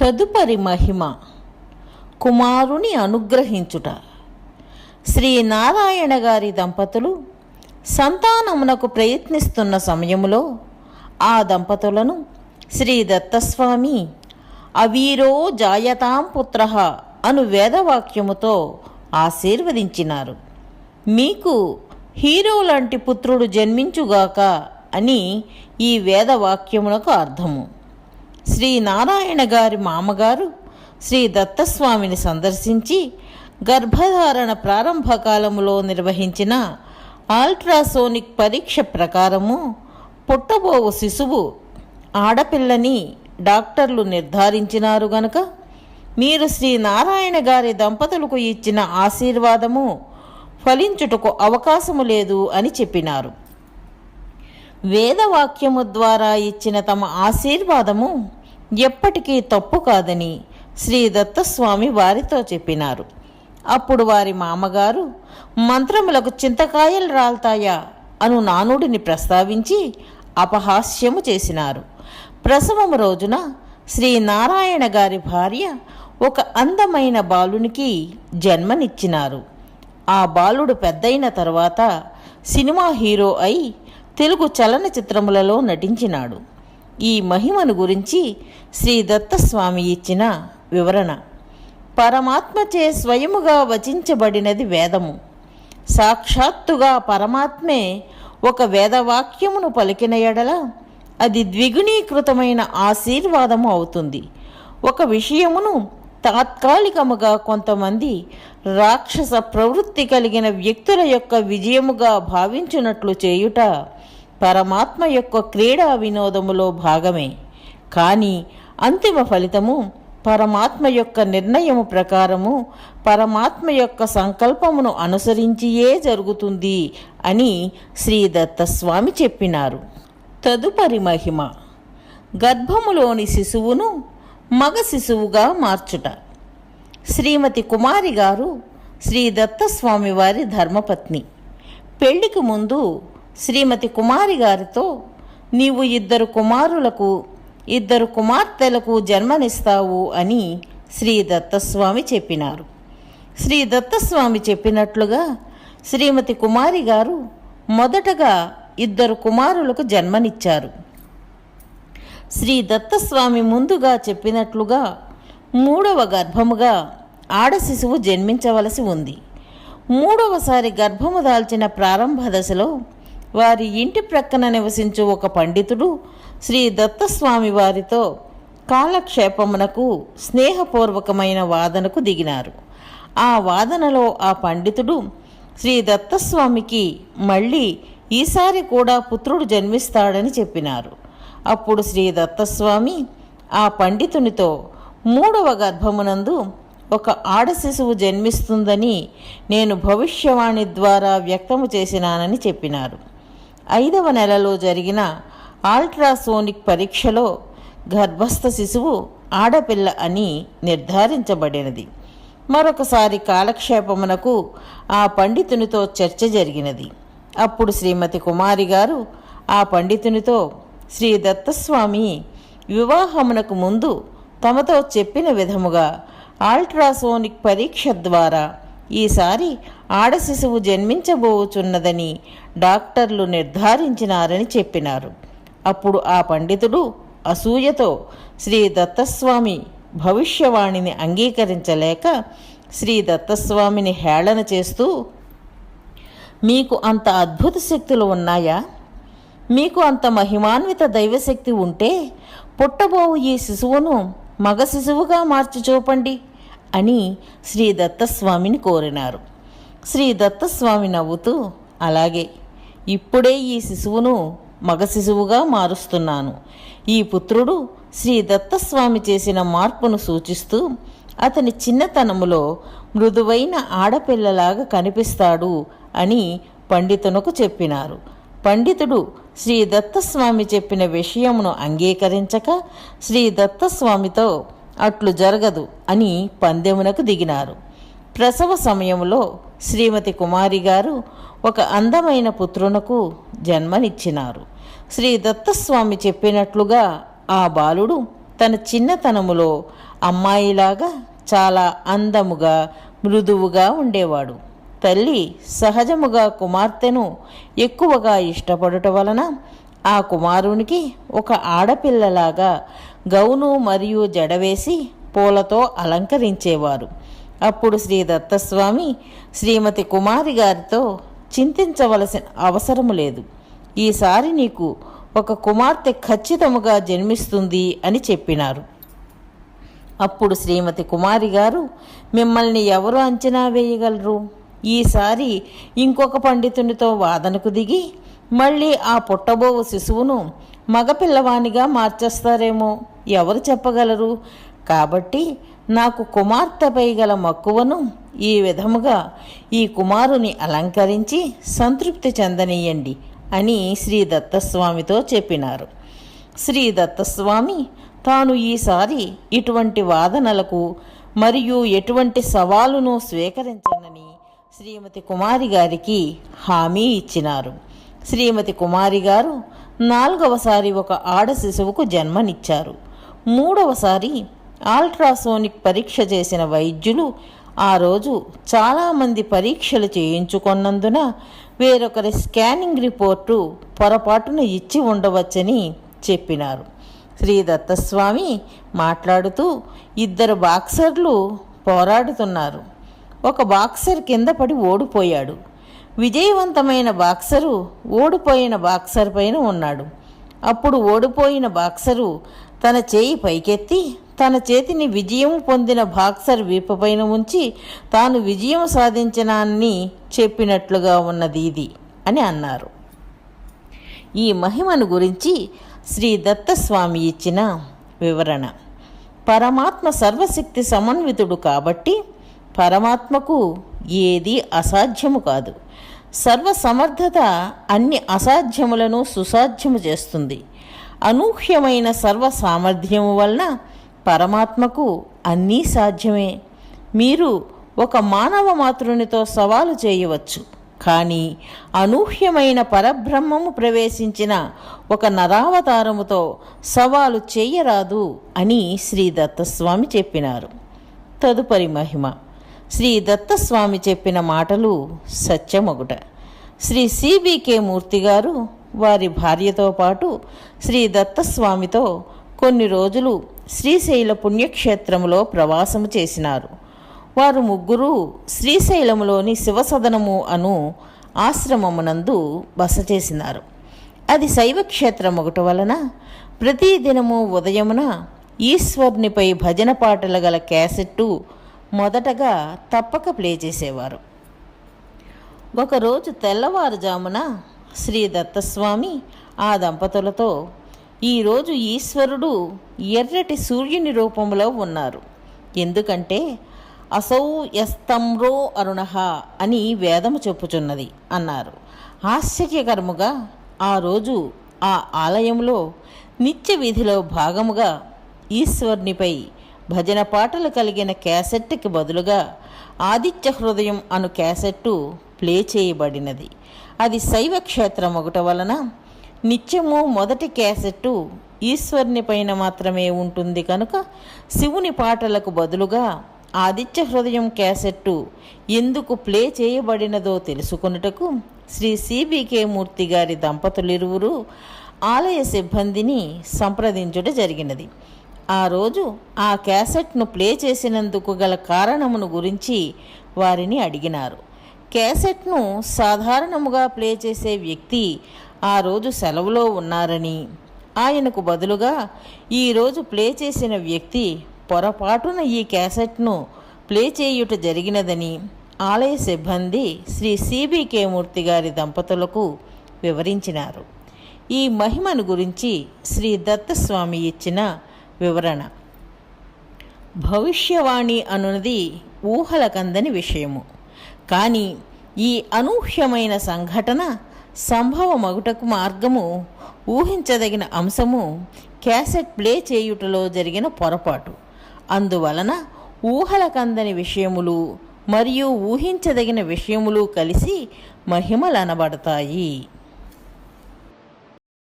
తదుపరి మహిమ కుమారుని అనుగ్రహించుట. శ్రీ నారాయణ గారి దంపతులు సంతానమునకు ప్రయత్నిస్తున్న సమయములో ఆ దంపతులను శ్రీ దత్తస్వామి అవీరో జాయతాం పుత్ర అను వేదవాక్యముతో ఆశీర్వదించినారు. మీకు హీరో లాంటి పుత్రుడు జన్మించుగాక అని ఈ వేదవాక్యమునకు అర్థము. శ్రీ నారాయణ గారి మామగారు శ్రీ దత్తస్వామిని సందర్శించి గర్భధారణ ప్రారంభ కాలములో నిర్వహించిన అల్ట్రాసోనిక్ పరీక్ష ప్రకారము పుట్టబోవు శిశువు ఆడపిల్లని డాక్టర్లు నిర్ధారించినారు గనక మీరు శ్రీ నారాయణ గారి దంపతులకు ఇచ్చిన ఆశీర్వాదము ఫలించుటకు అవకాశము లేదు అని చెప్పినారు. వేదవాక్యము ద్వారా ఇచ్చిన తమ ఆశీర్వాదము ఎప్పటికీ తప్పు కాదని శ్రీ దత్తస్వామి వారితో చెప్పినారు. అప్పుడు వారి మామగారు మంత్రములకు చింతకాయలు రాల్తాయా అను నానుడిని ప్రస్తావించి అపహాస్యము చేసినారు. ప్రసవము రోజున శ్రీ నారాయణ గారి భార్య ఒక అందమైన బాలునికి జన్మనిచ్చినారు. ఆ బాలుడు పెద్దయిన తర్వాత సినిమా హీరో అయి తెలుగు చలనచిత్రములలో నటించినాడు. ఈ మహిమను గురించి శ్రీ దత్తస్వామి ఇచ్చిన వివరణ. పరమాత్మచే స్వయముగా వచించబడినది వేదము. సాక్షాత్తుగా పరమాత్మే ఒక వేదవాక్యమును పలికిన ఎడల అది ద్విగుణీకృతమైన ఆశీర్వాదము అవుతుంది. ఒక విషయమును తాత్కాలికముగా కొంతమంది రాక్షస ప్రవృత్తి కలిగిన వ్యక్తుల యొక్క విజయముగా భావించినట్లు చేయుట పరమాత్మ యొక్క క్రీడా వినోదములో భాగమే. కానీ అంతిమ ఫలితము పరమాత్మ యొక్క నిర్ణయము ప్రకారము పరమాత్మ యొక్క సంకల్పమును అనుసరించియే జరుగుతుంది అని శ్రీ దత్తస్వామి చెప్పినారు. తదుపరి మహిమ గర్భములోని శిశువును మగ శిశువుగా మార్చుట. శ్రీమతి కుమారి గారు శ్రీ దత్తస్వామి వారి ధర్మపత్ని. పెళ్ళికి ముందు శ్రీమతి కుమారి గారితో నీవు ఇద్దరు కుమారులకు ఇద్దరు కుమార్తెలకు జన్మనిస్తావు అని శ్రీ దత్తస్వామి చెప్పినారు. శ్రీ దత్తస్వామి చెప్పినట్లుగా శ్రీమతి కుమారి గారు మొదటగా ఇద్దరు కుమారులకు జన్మనిచ్చారు. శ్రీ దత్తస్వామి ముందుగా చెప్పినట్లుగా మూడవ గర్భముగా ఆడ శిశువు జన్మించవలసి ఉంది. మూడవసారి గర్భము దాల్చిన ప్రారంభ దశలో వారి ఇంటి ప్రక్కన నివసించు ఒక పండితుడు శ్రీ దత్తస్వామి వారితో కాలక్షేపమునకు స్నేహపూర్వకమైన వాదనకు దిగినారు. ఆ వాదనలో ఆ పండితుడు శ్రీ దత్తస్వామికి మళ్ళీ ఈసారి కూడా పుత్రుడు జన్మిస్తాడని చెప్పినారు. అప్పుడు శ్రీ దత్తస్వామి ఆ పండితునితో మూడవ గర్భమునందు ఒక ఆడ శిశువు జన్మిస్తుందని నేను భవిష్యవాణి ద్వారా వ్యక్తము చేసినానని చెప్పినారు. ఐదవ నెలలో జరిగిన ఆల్ట్రాసోనిక్ పరీక్షలో గర్భస్థ శిశువు ఆడపిల్ల అని నిర్ధారించబడినది. మరొకసారి కాలక్షేపమునకు ఆ పండితునితో చర్చ జరిగినది. అప్పుడు శ్రీమతి కుమారి గారు ఆ పండితునితో శ్రీ దత్తస్వామి వివాహమునకు ముందు తమతో చెప్పిన విధముగా ఆల్ట్రాసోనిక్ పరీక్ష ద్వారా ఈసారి ఆడ శిశువు జన్మించబోచున్నదని డాక్టర్లు నిర్ధారించినారని చెప్పినారు. అప్పుడు ఆ పండితుడు అసూయతో శ్రీ దత్తస్వామి భవిష్యవాణిని అంగీకరించలేక శ్రీ దత్తస్వామిని హేళన చేస్తూ మీకు అంత అద్భుత శక్తులు ఉన్నాయా? మీకు అంత మహిమాన్విత దైవశక్తి ఉంటే పుట్టబోవు ఈ శిశువును మగ శిశువుగా మార్చి చూపండి. అని శ్రీ దత్తస్వామిని కోరినారు. శ్రీ దత్తస్వామి నవ్వుతూ అలాగే ఇప్పుడే ఈ శిశువును మగ శిశువుగా మారుస్తున్నాను. ఈ పుత్రుడు శ్రీ దత్తస్వామి చేసిన మార్పును సూచిస్తూ అతని చిన్నతనములో మృదువైన ఆడపిల్లలాగా కనిపిస్తాడు అని పండితునకు చెప్పినారు. పండితుడు శ్రీ దత్తస్వామి చెప్పిన విషయమును అంగీకరించక శ్రీ దత్తస్వామితో అట్లు జరగదు అని పందెమునకు దిగినారు. ప్రసవ సమయంలో శ్రీమతి కుమారి గారు ఒక అందమైన పుత్రునకు జన్మనిచ్చినారు. శ్రీ దత్తస్వామి చెప్పినట్లుగా ఆ బాలుడు తన చిన్నతనములో అమ్మాయిలాగా చాలా అందముగా మృదువుగా ఉండేవాడు. తల్లి సహజముగా కుమార్తెను ఎక్కువగా ఇష్టపడుట వలన ఆ కుమారునికి ఒక ఆడపిల్లలాగా గౌను మరియు జడవేసి పూలతో అలంకరించేవారు. అప్పుడు శ్రీ దత్తస్వామి శ్రీమతి కుమారి గారితో చింతించవలసిన అవసరము లేదు. ఈసారి నీకు ఒక కుమార్తె ఖచ్చితముగా జన్మిస్తుంది అని చెప్పినారు. అప్పుడు శ్రీమతి కుమారి గారు మిమ్మల్ని ఎవరు అంచనా వేయగలరు? ఈసారి ఇంకొక పండితునితో వాదనకు దిగి మళ్ళీ ఆ పుట్టబోవు శిశువును మగపిల్లవానిగా మార్చేస్తారేమో ఎవరు చెప్పగలరు? కాబట్టి నాకు కుమార్తెపై గల మక్కువను ఈ విధముగా ఈ కుమారుని అలంకరించి సంతృప్తి చెందనీయండి అని శ్రీ దత్తస్వామితో చెప్పినారు. శ్రీ దత్తస్వామి తాను ఈసారి ఇటువంటి వాదనలకు మరియు ఎటువంటి సవాలును స్వీకరించనని శ్రీమతి కుమారి గారికి హామీ ఇచ్చినారు. శ్రీమతి కుమారి గారు నాలుగవసారి ఒక ఆడ శిశువుకు జన్మనిచ్చారు. మూడవసారి అల్ట్రాసోనిక్ పరీక్ష చేసిన వైద్యులు ఆ రోజు చాలామంది పరీక్షలు చేయించుకున్నందున వేరొకరి స్కానింగ్ రిపోర్టు పొరపాటున ఇచ్చి ఉండవచ్చని చెప్పినారు. శ్రీ దత్తస్వామి మాట్లాడుతూ ఇద్దరు బాక్సర్లు పోరాడుతున్నారు. ఒక బాక్సర్ కింద పడి ఓడిపోయాడు. విజయవంతమైన బాక్సరు ఓడిపోయిన బాక్సర్ పైన ఉన్నాడు. అప్పుడు ఓడిపోయిన బాక్సరు తన చేయి పైకెత్తి తన చేతిని విజయం పొందిన బాక్సర్ వీపపైన ఉంచి తాను విజయం సాధించినాన్ని చెప్పినట్లుగా ఉన్నది ఇది అని అన్నారు. ఈ మహిమను గురించి శ్రీ దత్తస్వామి ఇచ్చిన వివరణ. పరమాత్మ సర్వశక్తి సమన్వితుడు కాబట్టి పరమాత్మకు ఏది అసాధ్యము కాదు. సర్వసమర్థత అన్ని అసాధ్యములను సుసాధ్యము చేస్తుంది. అనూహ్యమైన సర్వ సామర్థ్యము వలన పరమాత్మకు అన్నీ సాధ్యమే. మీరు ఒక మానవ మాతృనితో సవాలు చేయవచ్చు. కానీ అనూహ్యమైన పరబ్రహ్మము ప్రవేశించిన ఒక నరావతారముతో సవాలు చేయరాదు అని శ్రీ దత్తస్వామి చెప్పినారు. తదుపరి మహిమ. శ్రీ దత్తస్వామి చెప్పిన మాటలు సత్యమొగుట. శ్రీ సిబికే మూర్తి గారు వారి భార్యతో పాటు శ్రీ దత్తస్వామితో కొన్ని రోజులు శ్రీశైల పుణ్యక్షేత్రములో ప్రవాసము చేసినారు. వారు ముగ్గురు శ్రీశైలములోని శివసదనము అను ఆశ్రమమునందు బస చేసినారు. అది శైవక్షేత్రం ఒకటి వలన ప్రతిదినము ఉదయమున ఈశ్వర్నిపై భజన పాటలు గల క్యాసెట్టు మొదటగా తప్పక ప్లే చేసేవారు. ఒకరోజు తెల్లవారుజామున శ్రీ దత్తస్వామి ఆ దంపతులతో ఈరోజు ఈశ్వరుడు ఎర్రటి సూర్యుని రూపంలో ఉన్నారు. ఎందుకంటే అసౌ యస్తంరో అరుణ అని వేదము చెప్పుచున్నది అన్నారు. ఆశ్చర్యకరముగా ఆ రోజు ఆ ఆలయంలో నిత్య విధిలో భాగముగా ఈశ్వరునిపై భజన పాటలు కలిగిన క్యాసెట్కి బదులుగా ఆదిత్య హృదయం అను క్యాసెట్టు ప్లే చేయబడినది. అది శైవ క్షేత్రం ఒకట వలన నిత్యము మొదటి క్యాసెట్టు ఈశ్వర్ని పైన మాత్రమే ఉంటుంది కనుక శివుని పాటలకు బదులుగా ఆదిత్య హృదయం క్యాసెట్టు ఎందుకు ప్లే చేయబడినదో తెలుసుకొనుటకు శ్రీ సిబికే మూర్తి గారి దంపతులిరువురు ఆలయ సిబ్బందిని సంప్రదించుట జరిగినది. ఆ రోజు ఆ క్యాసెట్ను ప్లే చేసినందుకు గల కారణమును గురించి వారిని అడిగినారు. క్యాసెట్ను సాధారణముగా ప్లే చేసే వ్యక్తి ఆ రోజు సెలవులో ఉన్నారని ఆయనకు బదులుగా ఈరోజు ప్లే చేసిన వ్యక్తి పొరపాటున ఈ క్యాసెట్ను ప్లే చేయుట జరిగినదని ఆలయ సిబ్బంది శ్రీ సిబికే మూర్తి గారి దంపతులకు వివరించినారు. ఈ మహిమను గురించి శ్రీ దత్తస్వామి ఇచ్చిన వివరణ. భవిష్యవాణి అనున్నది ఊహలకందని విషయము. కానీ ఈ అనూహ్యమైన సంఘటన సంభవమగుటకు మార్గము ఊహించదగిన అంశము క్యాసెట్ ప్లే చేయుటలో జరిగిన పొరపాటు. అందువలన ఊహలకందని విషయములు మరియు ఊహించదగిన విషయములు కలిసి మహిమలనబడతాయి.